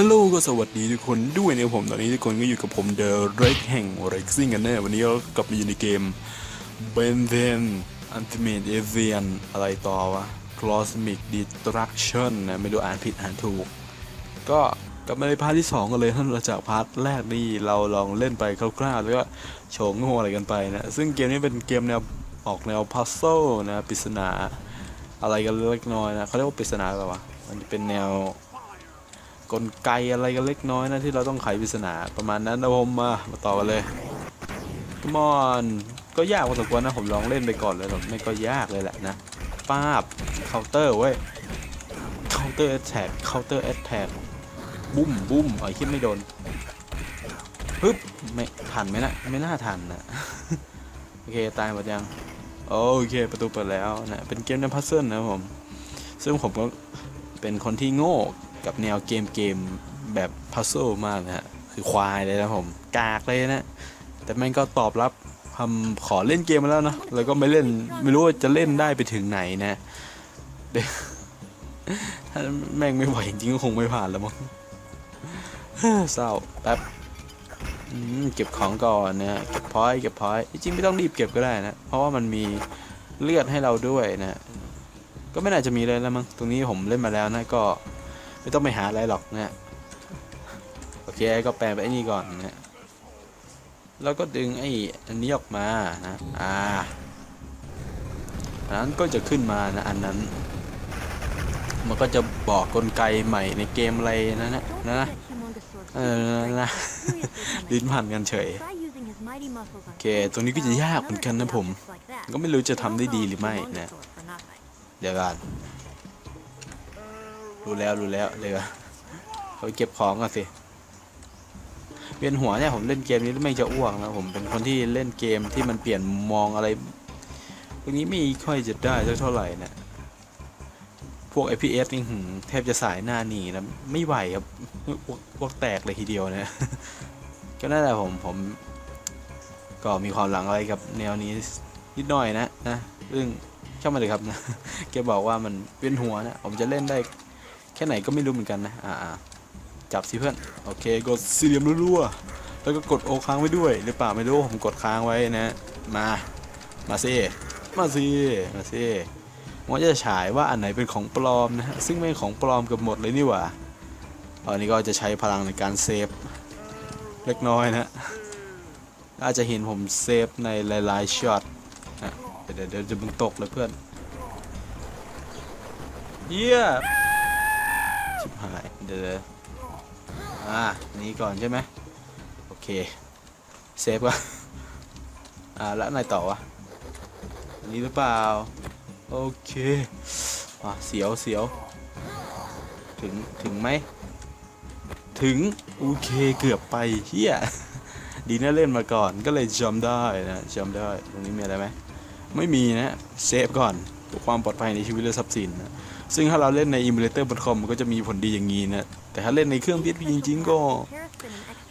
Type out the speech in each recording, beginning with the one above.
ฮัลโหลก็สวัสดีทุกคนด้วยนะผมตอนนี้ทุกคนก็อยู่กับผมเดอะเรกแห่งเร็กซิ่งกันแน่วันนี้ก็กลับมาอยู่ในเกม b e n t e n Ultimate Avian อะไรต่อวะ Cosmic Destruction นะไม่รู้อ่านผิดอ่านถูก ก็กลับมาในพาร์ทที่ 2 กันเลยท่านเราจากพาร์ทแรกนี่เราลองเล่นไปคร่าวๆ แล้วก็โชว์โง่อะไรกันไปนะ ซึ่งเกมนี้เป็นเกมแนวออกแนวพัซเซิลนะปริศนาอะไรกันเล็กน้อยนะเขาเรียกว่าปริศนาอะไรวะมันเป็นแนว กลไกอะไรกันเล็กน้อยนะที่เราต้องไขปริศนาประมาณนั้นนะผมมามาต่อกันเลย Come on ก็ยากพอสมควรนะผมลองเล่นไปก่อนเลยหรอกไม่ก็ยากเลยแหละนะป้าบเคาน์เตอร์เว้ยเคาน์เตอร์แอตแทกเคาน์เตอร์แอตแทกบุ้มบุ้มเอ้คิดไม่โดนปึ๊บไม่ทันไหมนะไม่น่าทันนะโอเคตายหมดยังโอเคประตูเปิดแล้วนะเป็นเกมในพัซเซิลนะผมซึ่งผมก็เป็นคนที่โง่ กับแนวเกมเกมแบบพัซ z ซมากนะฮะคือควายเลยนะผมกากเลยนะ แต่แม่งก็ตอบรับคำขอเล่นเกมมาแล้วนะแล้วก็ไม่เล่นไม่รู้ว่าจะเล่นได้ไปถึงไหนนะถ้าแม่งไม่ไหวจริงก็คงไม่ผ่านแล้วมั้งเศร้าแป๊บเก็บของก่อนนะเก็บพอยเก็บพอยจริงไม่ต้องรีบเก็บก็ได้นะ เพราะว่ามันมีเลือดให้เราด้วยนะ ก็ไม่น่าจะมีเลยแล้วมั้งตรงนี้ผมเล่นมาแล้วนะก็ ไม่ต้องไปหาอะไรหรอกนะโอเคก็แปลไปไอ้นี่ก่อนนะแล้วก็ดึงไอ้อันนี้ออกมานะอ่าอันนั้นก็จะขึ้นมานะอันนั้น มันก็จะบอกกลไกใหม่ในเกมอะไรนะนะนะเออนะลิ้นพันกันเฉยโอเคตรงนี้ก็จะยากเหมือนกันนะผม ก็ไม่รู้จะทำได้ดีหรือไม่นะ เดี๋ยวก่อน รู้แล้วรู้แล้วเดี๋ยวก่อนเอาเก็บของก่อนสิเวียนหัวเนี่ยผมเล่นเกมนี้ไม่จะอ้วกนะผมเป็นคนที่เล่นเกมที่มันเปลี่ยนมองอะไรพวกนี้ไม่ค่อยจะได้สักเท่าไหร่นะพวก FPS นี่หืแทบจะสายหน้าหนีนะไม่ไหวครับอ้วกอ้วกแตกเลยทีเดียวนะก็นั่นแหละผมผมก็มีความหลังอะไรกับแนวนี้นิดหน่อยนะนะซึ่งเช่ามาเลยครับนะแกบอกว่ามันเวียนหัวนะผมจะเล่นได้ แค่ไหนก็ไม่รู้เหมือนกันนะ อ่าจับสิเพื่อน โอเค กดสี่เหลี่ยมรัวๆ แล้วก็กดโอค้างไว้ด้วย หรือเปล่าไม่รู้ ผมกดค้างไว้นะ มา มาสิมาสิมาสิว่าจะฉายว่าอันไหนเป็นของปลอมนะฮะ ซึ่งไม่ของปลอมเกับหมดเลยนี่หว่าตอนนี้ก็จะใช้พลังในการเซฟเล็กน้อยนะอาจจะเห็นผมเซฟในหลายๆช็อตอะเดี๋ยวเดี๋ยวจะมึงตกเลยเพื่อนเยี่ยชิบหาย เดี๋ยวอ่านี้ก่อนใช่ไหมโอเคเซฟก่อนอ่าแล้วไหนต่อวะอันนี้หรือเปล่า โอเคอ่าเสียวเสียวถึงถึงไหมถึง โอเคเกือบไปเฮียดีนะเล่นมาก่อนก็เลยจำได้นะจำได้ตรงนี้มีอะไรไหมไม่มีนะเซฟก่อนความปลอดภัยในชีวิตและทรัพย์สินนะ ซึ่งถ้าเราเล่นใน emulator.com มันก็จะมีผลดีอย่างนี้นะ แต่ถ้าเล่นในเครื่อง PSP จริงๆ ก็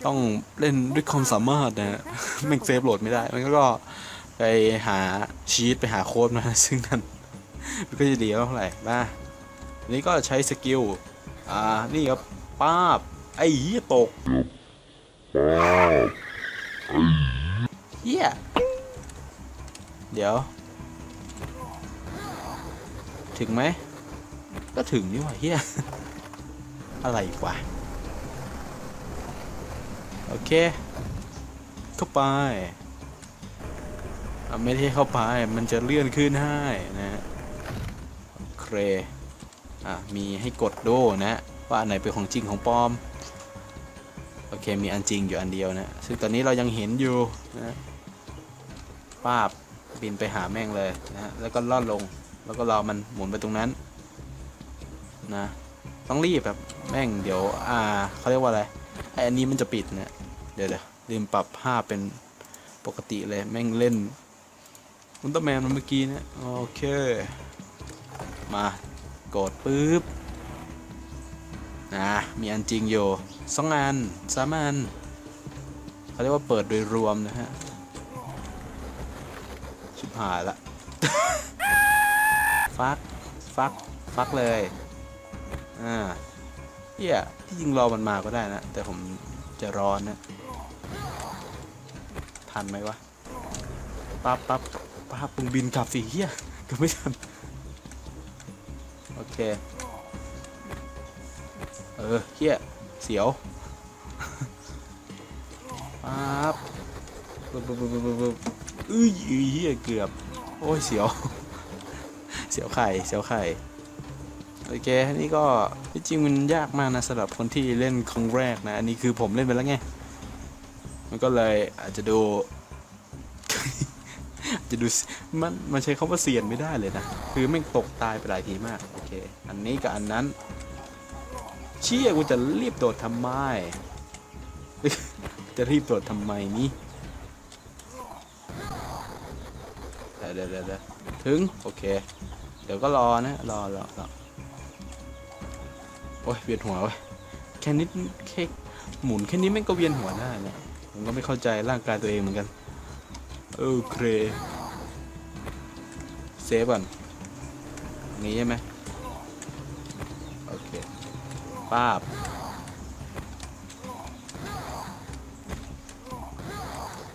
ต้องเล่นด้วยความสามารถนะม่งเซฟโหลดไม่ได้ มันก็ไปหาชีตไปหาโค้ดมา ซึ่งนั่นมันก็จะดีเท่าไหร่มาอันนี้ก็ใช้สกิล อ่า นี่ครับป้าบ ไอ้เหี้ยตกเฮียเดี๋ยว ถึงไหม ก็ถึงนี่หว่าเฮียอะไรกวะโอเค เข้าไปไม่ได้เข้าไป มันจะเลื่อนขึ้นให้นะฮะโอเคอะมีให้กดดูนะ ว่าอันไหนเป็นของจริงของปลอม โอเค มีอันจริงอยู่อันเดียวนะ ซึ่งตอนนี้เรายังเห็นอยู่นะป้าบบินไปหาแม่งเลยนะแล้วก็ล่อนลง แล้วก็รอมันหมุนไปตรงนั้น นะต้องรีบแบบแม่งเดี๋ยวอ่าเขาเรียกว่าอะไรไออันนี้มันจะปิดเนะเดี๋ยวเดี๋ยวลืมปรับภาพเป็นปกติเลยแม่งเล่นอุลตร้าแมนมันเมื่อกี้นะโอเค มากดปุ๊บนะมีอันจริงอยู่สองอันสามอันเขาเรียกว่าเปิดโดยรวมนะฮะชิบหายละ ฟัก ฟัก ฟักเลย อ่าเฮียที่จริงรอมันมาก็ได้นะ แต่ผมจะร้อนนะ ทันไหมวะ ปั๊บปั๊บปั๊บมึงบินกลับสิเฮียก็ไม่ทัน โอเค เออเฮียเสียว ปั๊บปึ๊บปึ๊บปึ๊บปึ๊บปึ๊บอุ้ยอุ้ยเฮียเกือบ โอ้ยเสียว เสียวไข่ เสียวไข่ โอเคนนี้ก็ที่จริงมันยากมากนะสำหรับคนที่เล่นครั้งแรกนะ อันนี้คือผมเล่นไปแล้วไง มันก็เลยอาจจะดูอาจจะดูมันมันใช้คำว่าเซียนไม่ได้เลยนะ คือแม่งตกตายไปหลายทีมาก โอเค อันนี้กับอันนั้น เชี่ยกูจะรีบโดดทำไม จะรีบโดดทำไมนี่เดี๋ยวเดี๋ยวเดี๋ยวเดี๋ยวถึง โอเค เดี๋ยวก็รอนะ รอรอรอ โอ้ยเวียนหัวเว้ยแค่นิดแค่หมุนแค่นี้แม่งก็เวียนหัวได้เนี่ยผมก็ไม่เข้าใจร่างกายตัวเองเหมือนกันโอเคเซฟก่อนนี้ใช่ไหมโอเคป้าบ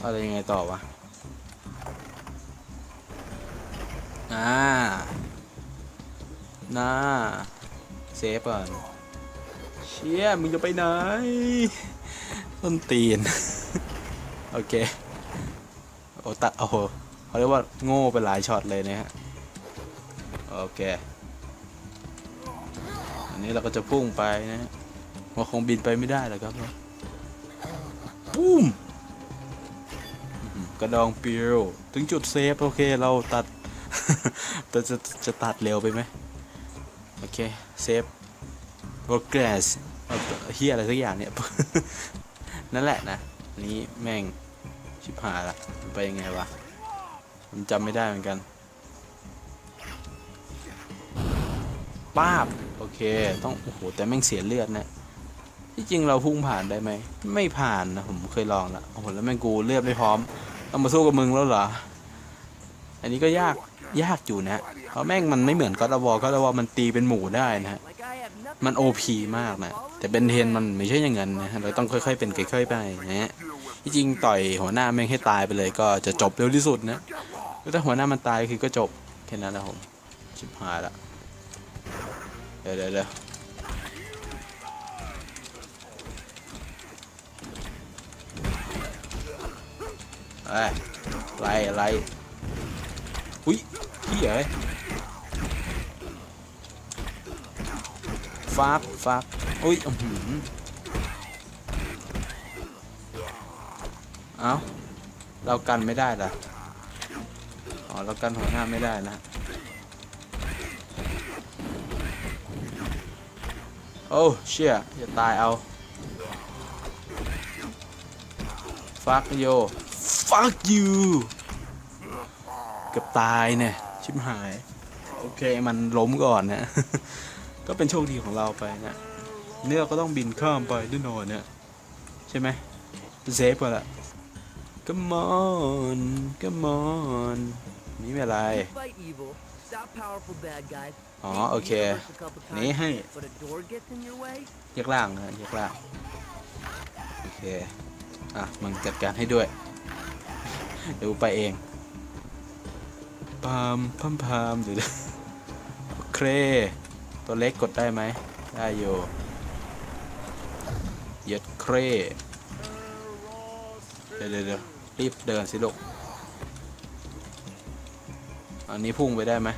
อะไรยังไงต่อวะ อ่าน่าเซฟก่อน เชี่ยมึงจะไปไหนต้นตีน โอเค โอตัดโอ้โหเขาเรียกว่าโง่ไปหลายช็อตเลยนะฮะ โอเค อันนี้เราก็จะพุ่งไปนะฮะว่าคงบินไปไม่ได้หรอกครับปุ้มกระดองเปียวถึงจุดเซฟ โอเคเราตัดแต่จะจะตัดเร็วไปไหมโอเค เซฟ โปรเกรสเฮียอะไรสักอย่างเนี่ย นั่นแหละนะ นี้แม่งชิบหายละมันไปยังไงวะผมจำไม่ได้เหมือนกันป้าบ โอเค ต้อง โอ้โห แต่แม่งเสียเลือดนะ ที่จริงเราพุ่งผ่านได้ไหม ไม่ผ่านนะ ผมเคยลองแล้ว โอ้โห แล้วแม่งกูเลือดไม่พร้อม ต้องมาสู้กับมึงแล้วเหรอ อันนี้ก็ยาก ยากอยู่นะ เพราะแม่งมันไม่เหมือนก็อดวอก็อดวอมันตีเป็นหมู่ได้นะ มัน OP มากนะ แต่เบนเทนมันไม่ใช่อย่างนั้นนะเราต้องค่อยๆเป็นค่อยๆไปนะฮะที่จริงต่อยหัวหน้าแม่งให้ตายไปเลยก็จะจบเร็วที่สุดนะแล้วถ้าหัวหน้ามันตายคือก็จบแค่นั้นแหละผมชิบหายละเดี๋ยวเดี๋ยวเดี๋ยวไอ้ไล่ไล่อุ้ยพี่เอ๋ ฟักฟักอุ้ยอื้อหือเอ้าเรากันไม่ได้เหรออ๋อเรากันหัวหน้าไม่ได้นะโอ้เชี่ยจะตายเอา fuck you fuck you เกือบตายเนี่ย ชิบหาย โอเคมันล้มก่อนนะ ก็เป็นโชคดีของเราไปนะเนื้อก็ต้องบินข้ามไปด้วยนอนเนี่ยใช่ไหมเซฟก่อนละ come on come on นี่ไม่เป็นไร Fight evil, stop powerful bad guys. อ๋อ beat the โอเค universe a couple นี้ times, ให้ But a door gets in your way? แยกล่างนะแยกล่าง โอเค อะ มึงจัดการให้ด้วย เดี๋ยวกูไปเองพามพามพามเดี๋ยวเดี๋ยวโอเค ตัวเล็กกดได้ไหม ได้อยู่เย็ดเครเดี๋ยวเดี๋ยวเดี๋ยวรีบเดินสิลูก อันนี้พุ่งไปได้ไหม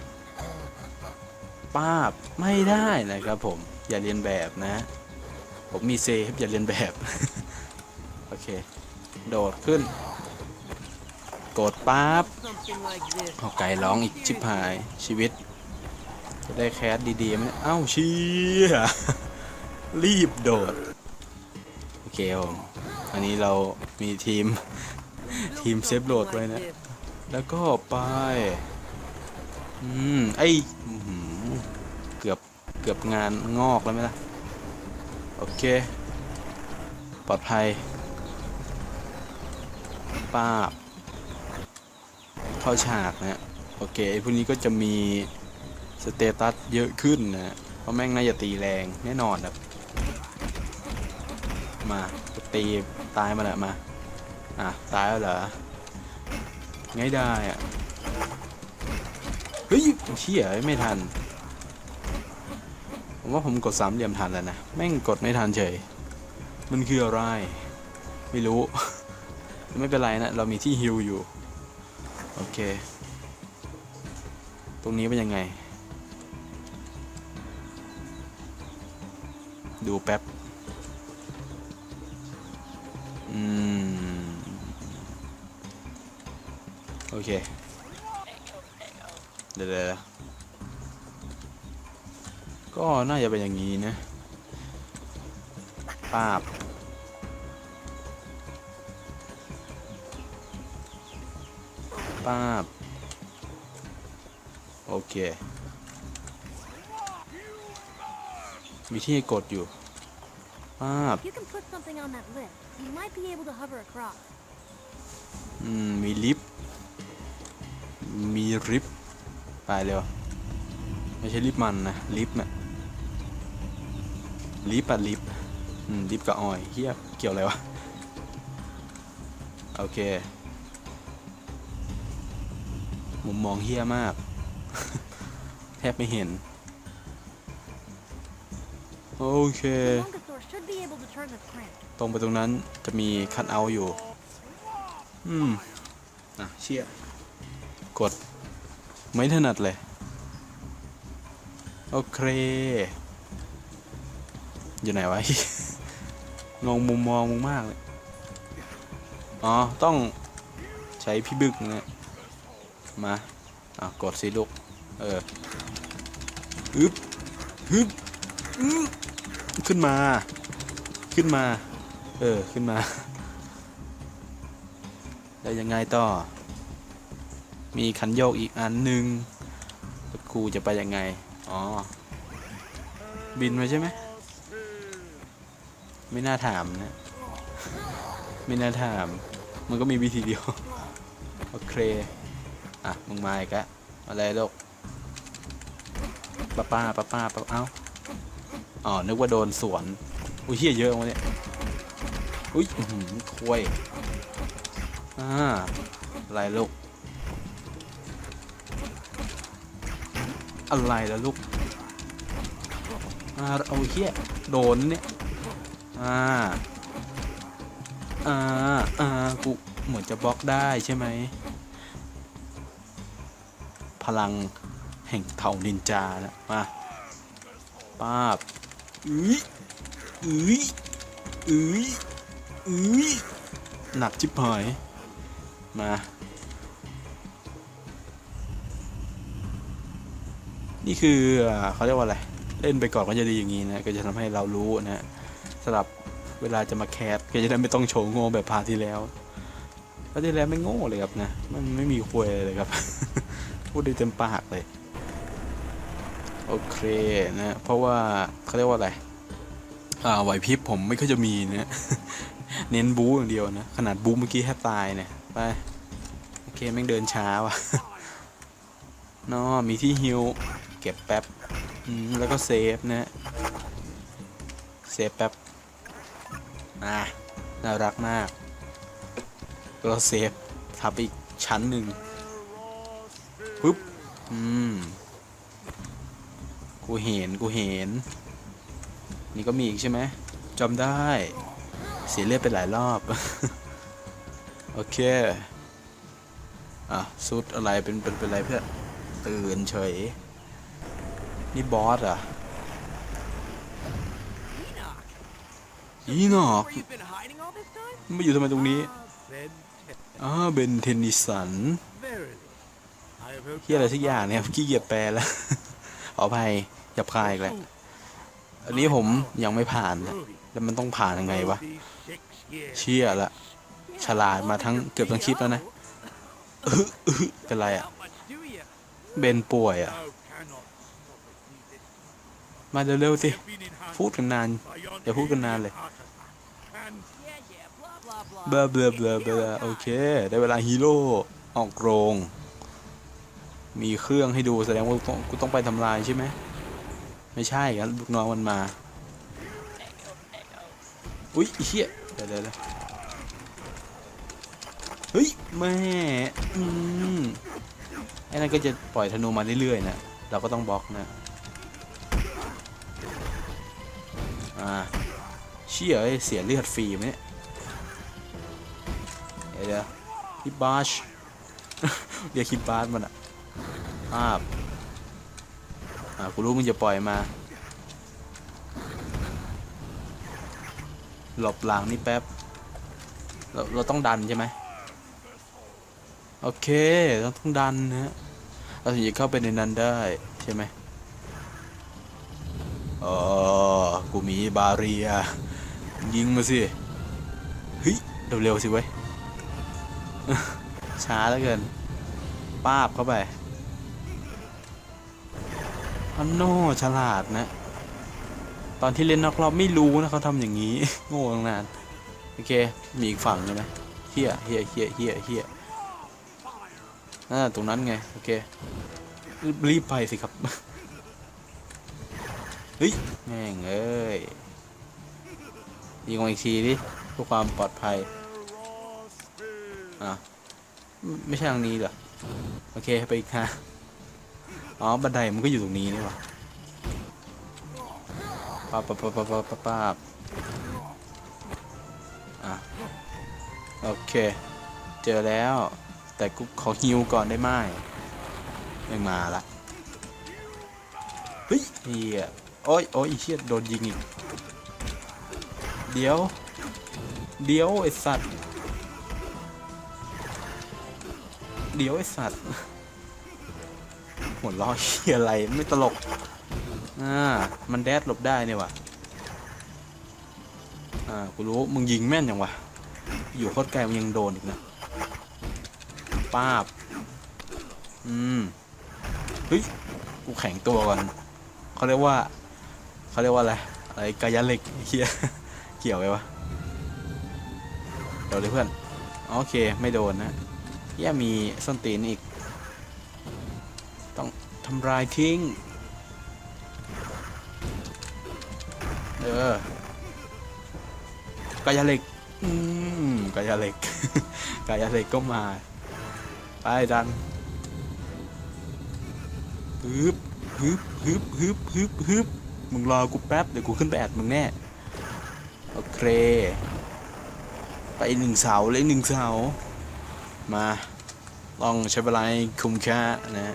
ป้าบ ไม่ได้นะครับผม อย่าเรียนแบบนะ ผมมีเซฟอย่าเรียนแบบ โอเค โดดขึ้น กดปั๊บเอาไก่ร้องอีกชิบหายชีวิต จะได้แคสดีๆไหมเอ้าเชี่ยรีบโดด โอเคผมอันนี้เรามีทีม ทีมเซฟโหลดไว้นะ แล้วก็ไป อืม ไอเกือบ เกือบงานงอกแล้วไหมล่ะ โอเค ปลอดภัยป้าบเข้าฉากนะ โอเคไอพวกนี้ก็จะมี สเตตัสเยอะขึ้นนะเพราะแม่งน่าจะตีแรงแน่นอนครับ มาตีตายมาแหละมา อะ ตายแล้วเหรอไงได้อะ เฮ้ยเชี่ยไม่ทัน ผมว่าผมกดสามเหลี่ยมทันแล้วนะ แม่งกดไม่ทันเฉย มันคืออะไร ไม่รู้ ไม่เป็นไรนะ เรามีที่ฮิลอยู่ โอเค ตรงนี้เป็นยังไง ดูแป๊บ อืม โอเคเดี๋ยวเดี๋ยวเดี๋ยวก็น่าจะเป็นอย่างนี้นะป้าบป้าบโอเค มีที่ให้กดอยู่ป้าบ You can put something on that lip. You might be able to hover across. อืม มีลิฟต์มีลิฟต์ไปเร็ว ไม่ใช่ลิฟต์มันนะ ลิฟต์น่ะ ลิฟต์อะลิฟต์อืม ลิฟต์กับออยเฮียเกี่ยวอะไรวะ โอเค มุมมองเฮียมาก แทบไม่เห็น โอเค The Longosaur should be able to turn the crank. ตรงไปตรงนั้นจะมีคัทเอาท์อยู่ อืมอะเชี่ยกด ไม่ถนัดเลย โอเค อยู่ไหนวะ งงมุมมองมึงมากเลย อ๋อ ต้องใช้พี่บึกนะมา อะ กดสิลูก เออฮึบฮึบอืม ขึ้นมา ขึ้นมา เออ ขึ้นมา แล้วยังไงต่อ มีคันโยกอีกอันหนึ่งแล้วกูจะไปยังไง อ๋อ บินมาใช่ไหม ไม่น่าถามนะ ไม่น่าถาม มันก็มีวิธีเดียว โอเค อะ มึงมาอีกแล้วอะไรลูกป้าป้าป้าป้าป้าเอ้า อ๋อ นึกว่าโดนสวน อุ้ยเฮียเยอะวะเนี่ย อุ้ยหือควยอ่าอะไรลูก อะไรล่ะลูกอ่าเอาเฮียโดนเนี่ยอ่าอ่าอ่ากูเหมือนจะบล็อกได้ใช่ไหม พลังแห่งเผ่านินจานะมาป้าบ หนักจิบหาย มา นี่คืออเขาเรียกว่าอะไร เล่นไปก่อนก็จะดีอย่างนี้นะ ก็จะทำให้เรารู้นะสำหรับเวลาจะมาแคสก็จะได้ไม่ต้องโชว์โง่แบบพาที่แล้วพาที่แล้วไม่โง่เลยครับนะ มันไม่มีควยเลยครับ พูดได้เต็มปากเลย โอเคนะเพราะว่าเขาเรียกว่าอะไรอ่าไหวพริบผมไม่ค่อยจะมีนะเน้นบู๊อย่างเดียวนะขนาดบู๊เมื่อกี้แทบตายเนี่ยไปโอเคแม่งเดินช้าว่ะนอมีที่ฮิวเก็บแป๊บแล้วก็เซฟนะเซฟแป๊บอ่าน่ารักมากแล้วเซฟทับอีกชั้นหนึ่งปึ๊บอืม กูเห็นกูเห็น นี่ก็มีอีกใช่ไหมจำได้ เสียเลือดไปหลายรอบ โอเค อะซุดอะไรเป็นเป็นเป็นอะไรเพื่อนตื่นเฉย นี่บอสอะอีนอกไม่อยู่ทำไมตรงนี้อ่าเบนเทนนิสันเฮียอะไรสักอย่างเนี่ยขี้เกียจแปลแล้ว ขออภัยหยับคายอีกแล้วอันนี้ผมยังไม่ผ่านนะแล้วมันต้องผ่านยังไงวะ เชี่ยละ ฉลาดมาทั้งเกือบทั้งคลิปแล้วนะเป็นไรอะเบนป่วยอะมาเร็วๆสิ พูดกันนาน อย่าพูดกันนานเลยเบลเบลอเบลอเบลอโอเค ได้เวลาฮีโร่ออกโรง มีเครื่องให้ดูแสดงว่ากูต้องไปทำลายใช่ไหมไม่ใช่ครับลูกน้องมันมา อุ้ยเฮียเดี๋ยวเดี๋ยวเดี๋ยวเฮ้ยแม่อืมไอ้นั่นก็จะปล่อยธนูมาเรื่อยๆนะเราก็ต้องบล็อกนะอ่าเชี่ยเอ้ยเสียเลือดฟรีไหมเนี่ยเดี๋ยวเดี๋ยวคิปบาชเรียกคิปบาชมันอะ ภาพ อ่ากูรู้มึงจะปล่อยมา หลบหลังนี่แป๊บ เราเราต้องดันใช่ไหม โอเค เราต้องดันนะฮะเราถึงจะเข้าไปในนั้นได้ใช่ไหมอ๋อ กูมีบาเรีย ยิงมาสิ เฮ้ย เร็วๆสิเว้ยช้าเหลือเกิน ป้าบเข้าไป อันโน่ฉลาดนะ ตอนที่เล่นนอกรอบไม่รู้นะเขาทำอย่างนี้ โง่ตั้งนาน โอเค มีอีกฝั่งใช่ไหมเฮียเฮียเฮียเฮียเฮียอ่าตรงนั้นไง โอเค รีบไปสิครับ เฮ้ย แม่งเอ้ยยิงมาอีกทีดิเพื่อความปลอดภัย อะ ไม่ไม่ใช่ทางนี้เหรอ โอเค ไปอีกทาง อ๋อ บันไดมันก็อยู่ตรงนี้นี่หว่าป๊าป๊าป๊าป๊าป๊าป๊าอะ โอเค เจอแล้ว แต่กูขอฮิวก่อนได้ไหมไม่มาละเฮ้ยเฮียโอ้ยโอ้ยเชี่ยโดนยิงอีก เดี๋ยว เดี๋ยวไอสัตว์ เดี๋ยวไอสัตว์ หัวล้อเฮียอะไรไม่ตลก อ่า มันแดดหลบได้เนี่ยวะอ่า กูรู้ มึงยิงแม่นยังวะ อยู่โคตรไกลมึงยังโดนอีกนะป้าบ อืม เฮ้ย กูแข็งตัวก่อน เขาเรียกว่า เขาเรียกว่าอะไร อะไรกายเหล็กเฮียเกี่ยวไงวะ เดี๋ยวเลยเพื่อน โอเค ไม่โดนนะเฮียมีส้นตีนอีกำลายทิ้ง เออกายาเหล็ก อืมกายาเหล็ก กายาเหล็กก็มา ไปดันฮึบฮึบฮึบฮึบฮึบฮึบมึงรอกูแป๊บ เดี๋ยวกูขึ้นไปแอดมึงแน่ โอเค ไปหนึ่งเสาเลยหนึ่งเสา มา ลองใช้เวลาคุ้มค่านะ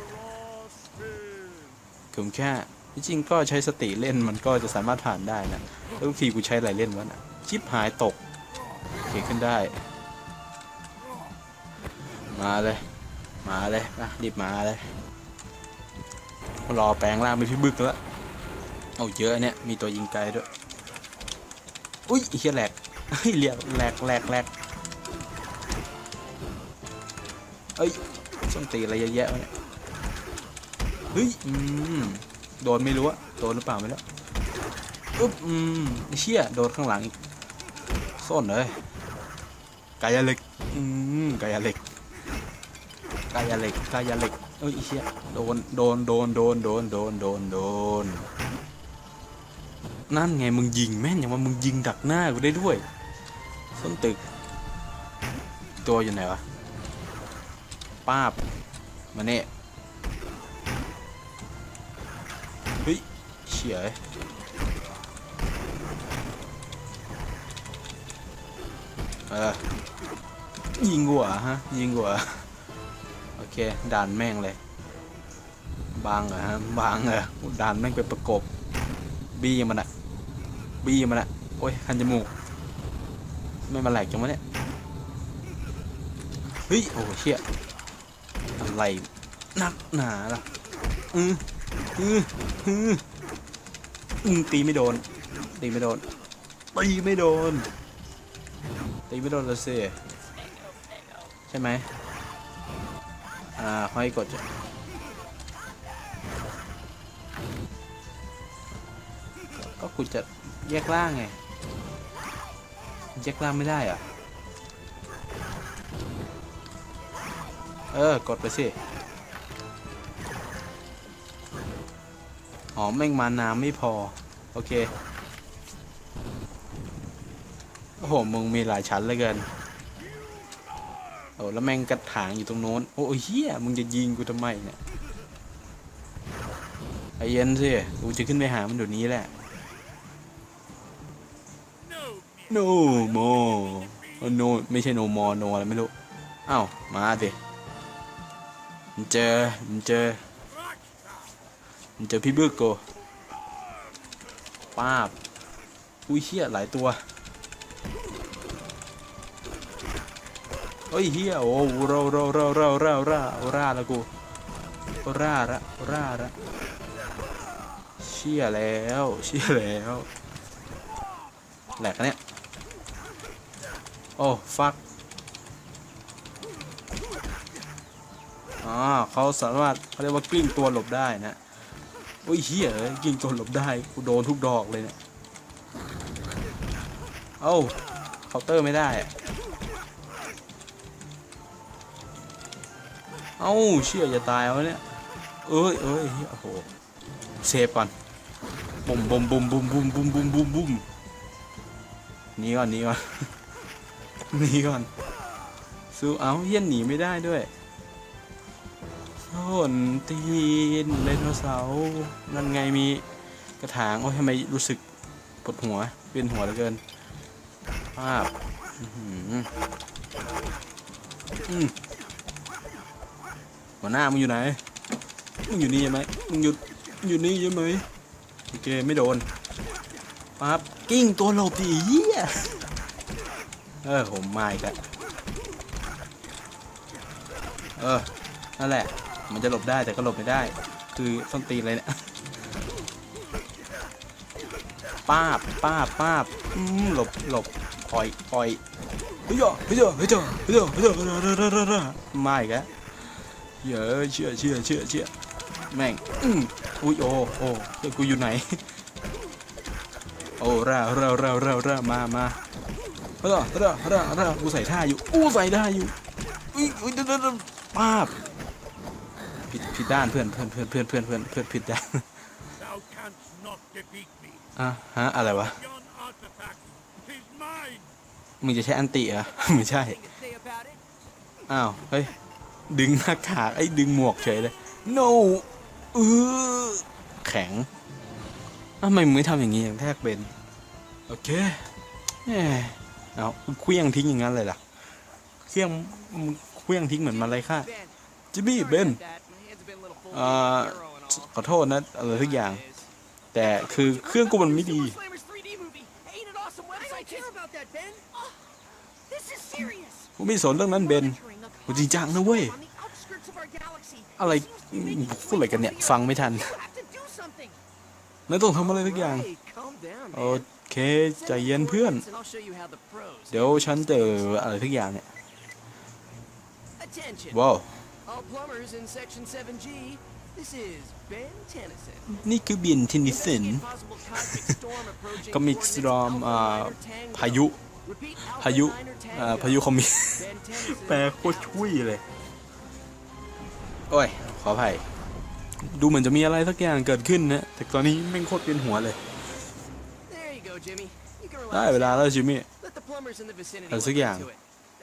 ฮะคุ้มค่จริงๆก็ใช้สติเล่นมันก็จะสามารถผ่านได้นะแล้วทุกทีกูใช้อะไรเล่นวะนะชิปหายตกโอเคขึ้นได้ มาเลย มาเลยนะรีบมาเลยรอแปลงร่างเป็นพี่บึกแล้วเอาเยอะเนี่ยมีตัวยิงไกลด้วยอุ้ยเฮียแหลกเฮ้ยเรียกแหลกแหลกแหลกเอ้ยส้นตีอะไรเยอะแยะเนี่ย ฮ้ยอืมโดนไม่รู้อะโดนหรือเปล่าไม่รู้อุ๊บอืมไอ้เชี่ยโดนข้างหลังอีกส้นเลยกายาเหล็กอืมกายาเหล็กกายาเหล็กกายาเหล็กเอ้ยไอ้เชี่ยโดนโดนโดนโดนโดนโดนโดนโดนนั่นไงมึงยิงแม่นอย่างว่ามึงยิงดักหน้ากูได้ด้วยส้นตึก ตัวอยู่ไหนวะป้าบมาเนี่ย เฉียเออยิงกูเหรอฮะ ยิงกูเหรอโอเคด่านแม่งเลย บางเหรอฮะ บางเหรอด่านแม่งไปประกบ บี้มันอะบี้มันอะโอ้ยคันจมูก ไม่มาแหลกจังวะเนี่ย เฮ้ย โอ้เชี่ยอะไรนักหนาล่ะอืออืออือ อืมตีไม่โดน ตีไม่โดน ตีไม่โดน ตีไม่โดนเลยสิใช่ไหมอ่าค่อยกดจะก็กูจะแยกล่างไง แยกล่างไม่ได้อะเออ กดไปสิ อ๋อ แม่งมาน้ำไม่พอ โอเค โอ้โห มึงมีหลายชั้นเลยเกิน โอ้แล้วแม่งกระถางอยู่ตรงโน้น โอ้เฮียมึงจะยิงกูทำไมเนี่ยไอเย็นสิ กูจะขึ้นไปหามันเดี๋ยวนี้แหละ No, more no ไม่ใช่ no more no อะไรไม่รู้ อ้าว มาสิ มันเจอ มันเจอ เจอพี่บึกโกป้าบ อุ้ยเฮียหลายตัวเฮ้ยเฮียโอ้เราเราเราเราเราเราเราแล้วกูราละราละเชี่ยแล้วเชี่ยแล้วแหลกเนี่ยโอ้ฟักอ๋อเขาสามารถเขาเรียกว่ากลิ้งตัวหลบได้นะ โอ้ยเฮียเอ้ยกลิ้งตัวหลบได้กูโดนทุกดอกเลยเนี่ยเอ้าเคาน์เตอร์ไม่ได้อะเอ้าเชี่ยจะตายวะเนี่ยเอ้ยเอ้ยเหี้ยโอ้โหเซฟก่อนบุมบุมบุมบุมบุมบุมบุมบุมบุมหนีก่อนหนีก่อนหนีก่อนสู้เอ้าเฮียหนีไม่ได้ด้วย ส้นตีนไดโนเสาร์นั่นไงมีกระถาง โอ้ยทำไมรู้สึกปวดหัวเวียนหัวเหลือเกินภาพหัวหน้ามึงอยู่ไหน มึงอยู่นี่ใช่ไหมมึงอยู่อยู่นี่ใช่ไหมโอเคไม่โดนปั๊บกิ้งตัวหลบดิเหี้ยเออผมมาอีกแล้วเออนั่นแหละ มันจะหลบได้แต่ก็หลบไม่ได้ คือส้นตีนเลยเนี่ยป้าบป้าบป้าบหลบหลบปล่อยปล่อยเฮ้ยเฮ้ยเฮ้ยเฮ้ยเฮ้ยมาอีกแล้วเยอะเชื่อเชื่อเชื่อเชื่อแม่งอุ้ยโอ้โอ้เดี๋กูอยู่ไหนโอ้ร่าร่าร่าร่าร่ามามาร่าร่าร่าร่ากูใส่ท่าอยู่กูใส่ท่าอยู่อุ้ยอุ้ยเดินเดินป้าบ ผิดผิดด้านเพื่อนเพื่อนเพื่อนเพื่อนเพื่อนเพื่อนเพื่อนผิดด้าน thou canst not defeat me. อะฮะอะไรวะ Yon artifact is mine. มึงจะใช้อันติเหรอไม่ใช่ Thing to say about it? อ้าวเฮ้ยดึงหน้ากากไอ้ยดึงหมวกเฉยเลย no เออแข็งทำไมมึงไม่ทำอย่างนี้อย่างแทกเป็น โอเคแหมเอาเคลี้ยงทิ้งอย่างนั้นเลยล่ะเคลี้ยงมึงเคลี้ยงทิ้งเหมือนมันไรค่า Ben, จิมมี่ sorry เบน เอ่อ with the arrow and all. ขอโทษนะอะไรทุกอย่าง แต่คือเครื่องกูมันไม่ดี Silver Slammers 3D movie. Ain't it awesome I website? don't care about that, Ben. This is serious. กูไม่สนเรื่องนั้นเบน Monitoring a กูจริงจังนะเว้ย on the outskirts of our galaxy. อะไร Seems to be making พูดอะไรกันเนี่ย ฟังไม่ทัน You have to do something. นายต้องทำอะไรทุกอย่าง Hey, calm down, โอ man. เคใจเย็นเพื่อน And I'll show you how the pros เดี๋ยวฉันเจออะไรทุกอย่างเนี่ย Attention. ว้าว All plumbers in section 7G. This is Ben Tennyson. นี่คือบินทินิสัน Possible cosmic storm approaching ก็มีส coordinates ตรอม Alpha อ่า Minor Tango. พายุ Repeat, พายุ Alpha Minor อ่า Tango. พายุคอมมิ Ben Tennyson. แปลโคตรช่วยเลย โอ้ย ขออภัย ดูเหมือนจะมีอะไรสักอย่างเกิดขึ้นนะ แต่ตอนนี้แม่งโคตรเป็นหัวเลย There you go, Jimmy. You can ได้ relax. เวลาแล้วจิมมี่ Let the plumbers in the vicinity อะไร look สักอย่าง into it.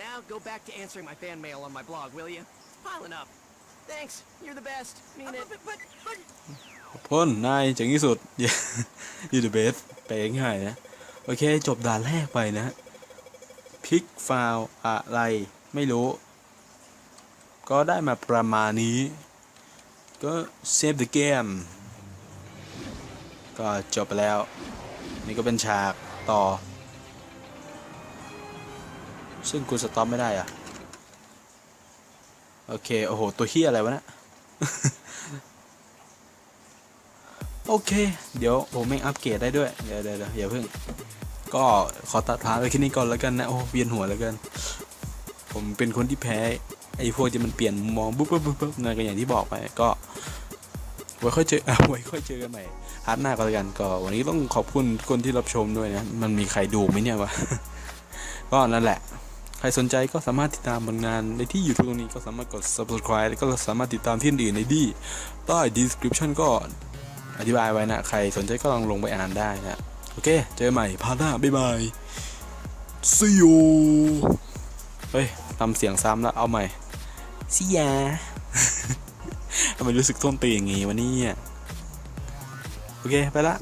Now go back to answering my fan mail on my blog, will you? Piling up. Thanks. You're the best. Mean it. But, but, but, พ่นนายเจ๋งที่สุด ยูเดอะเบสไปง่ายๆนะ โอเค จบด่านแรกไปนะพิกฟาวอะไร ไม่รู้ ก็ได้มาประมาณนี้ ก็เซฟ the game ก็จบไปแล้ว นี่ก็เป็นฉากต่อ ซึ่งกูสต็อปไม่ได้อะ โอเค โอ้โห ตัวเฮียอะไรวะเนะโอเค เดี๋ยวผมไม่งอัปเกรดได้ด้วยเดี๋ยวเดี๋ยวเดี๋ยวอย่าเพิ่ง ก็ขอตัดพาร์ทไว้แค่นี้ก่อนแล้วกันนะ โอ้เวียนหัวแล้วกัน ผมเป็นคนที่แพ้ไอ้พวกที่มันเปลี่ยนมุมมองปุ๊บปุ๊บปุ๊บปุ๊บนั่นก็อย่างที่บอกไป ก็ไว้ค่อยเจอไว้ค่อยเจอกันใหม่พาร์ทหน้าก็แล้วกัน ก็วันนี้ต้องขอบคุณคนที่รับชมด้วยนะ มันมีใครดูไหมเนี่ยวะ ก็นั่นแหละ รสนใจก็สามารถติดตามผลงานในที่อยู่ตรงนี้ก็สามารถกด subscribe แล้วก็สามารถติดตามที่อื่นในที่ใต้ description ก็อธิบายไว้นะ ใครสนใจก็ลองลงไปอ่านได้นะ โอเค เจอใหม่พาร์ทหน้า บ๊ายบาย see you เฮ้ยทำเสียงซ้ำแล้วเอาใหม่สิยาทำไมรู้สึกต้นตีอย่างงี้วะเนี่ย โอเค ไปละ